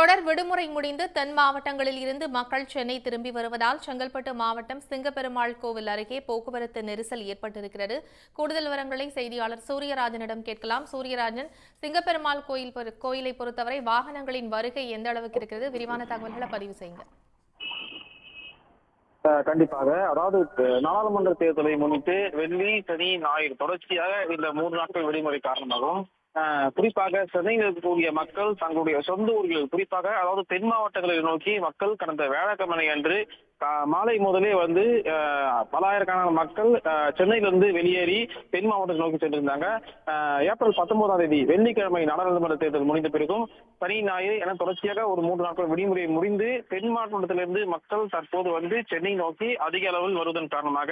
தொடர் விடுமுறை முடிந்து தென் மாவட்டங்களில் இருந்து மக்கள் சென்னை திரும்பி வருவதால் செங்கல்பட்டு மாவட்டம் சிங்கப்பெருமாள் கோவில் அருகே போக்குவரத்து நெரிசல் ஏற்பட்டிருக்கிறது. கூடுதல் விவரங்களை செய்தியாளர் சூரியராஜனிடம் கேட்கலாம். சூரியராஜன் சிங்கப்பெருமாள் கோயில் கோயிலை பொறுத்தவரை வாகனங்களின் வருகை எந்த அளவுக்கு இருக்கிறது? விரிவான தகவல்களை பதிவு செய்யுங்க. கண்டிப்பாக. அதாவது நாடாளுமன்ற தேர்தலை முன்னிட்டு வெள்ளி சனி ஞாயிறு தொடர்ச்சியாக இந்த மூன்று நாட்கள் விடுமுறை காரணமாகவும் குறிப்பாக சென்னையில் இருக்கக்கூடிய மக்கள் தங்களுடைய சொந்த ஊர்கள் குறிப்பாக அதாவது தென் மாவட்டங்களை நோக்கி மக்கள் கடந்த வேளாக்கமனை அன்று மாலை முதலே வந்து பலாயிரக்கான பலாயிரக்கணக்கான மக்கள் சென்னையிலிருந்து வெளியேறி தென் மாவட்டத்தை நோக்கி சென்றிருந்தாங்க. ஏப்ரல் பத்தொன்பதாம் தேதி வெள்ளிக்கிழமை நாடாளுமன்ற தேர்தல் முடிந்த பிறகும் சனி ஞாயிறு என தொடர்ச்சியாக ஒரு மூன்று நாட்கள் விடுமுறை முடிந்து தென் மாவட்டத்திலிருந்து மக்கள் தற்போது வந்து சென்னை நோக்கி அதிக அளவில் வருவதன் காரணமாக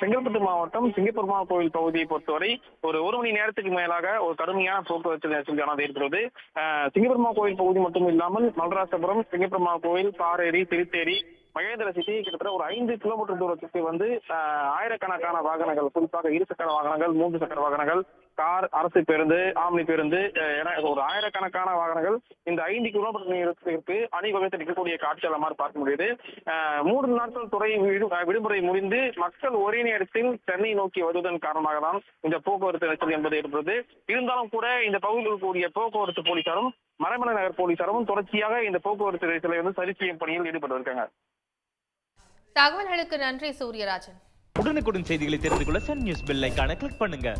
செங்கல்பட்டு மாவட்டம் சிங்கப்பெருமாள் கோவில் பகுதியை பொறுத்தவரை ஒரு ஒரு மணி நேரத்துக்கு மேலாக ஒரு கடுமையான போக்குவரத்து நெரிசல் காணாது இருக்கிறது சிங்கப்பெருமா கோவில் பகுதி மட்டும் இல்லாமல் மல்ராசபுரம் சிங்கப்பெருமா கோவில் பாரேரி திருத்தேரி மகேந்திர சிட்டி கிட்டத்தட்ட ஒரு ஐந்து கிலோமீட்டர் தூரத்துக்கு வந்து ஆயிரக்கணக்கான வாகனங்கள் குறிப்பாக இரு சக்கர வாகனங்கள் மூன்று சக்கர வாகனங்கள் கார் அரசு பேருந்து ஆம்னி பேருந்து என ஒரு ஆயிரக்கணக்கான வாகனங்கள் இந்த ஐந்து கிலோமீட்டர் நேரத்திற்கு அணிவகுத்து நிற்கக்கூடிய காட்சிகளை மாதிரி பார்க்க முடியுது. மூன்று நாட்கள் துறை விடு- விடுமுறை முடிந்து மக்கள் ஒரே நேரத்தில் சென்னை நோக்கி வருவதன் காரணமாக தான் இந்த போக்குவரத்து நெரிசல் என்பது ஏற்படுது. இருந்தாலும் கூட இந்த பகுதியில் இருக்கக்கூடிய போக்குவரத்து போலீசாரும் மரமலை நகர் போலீசாரும் தொடர்ச்சியாக இந்த போக்குவரத்து நெரிசலை வந்து சரி செய்யும் பணியில் ஈடுபட்டு இருக்காங்க. தகவல்களுக்கு நன்றி சூரியராஜன். உடனுக்குடன் செய்திகளை தெரிந்து கொள்ள சன் நியூஸ் பெல் ஐக்கான கிளிக் பண்ணுங்க.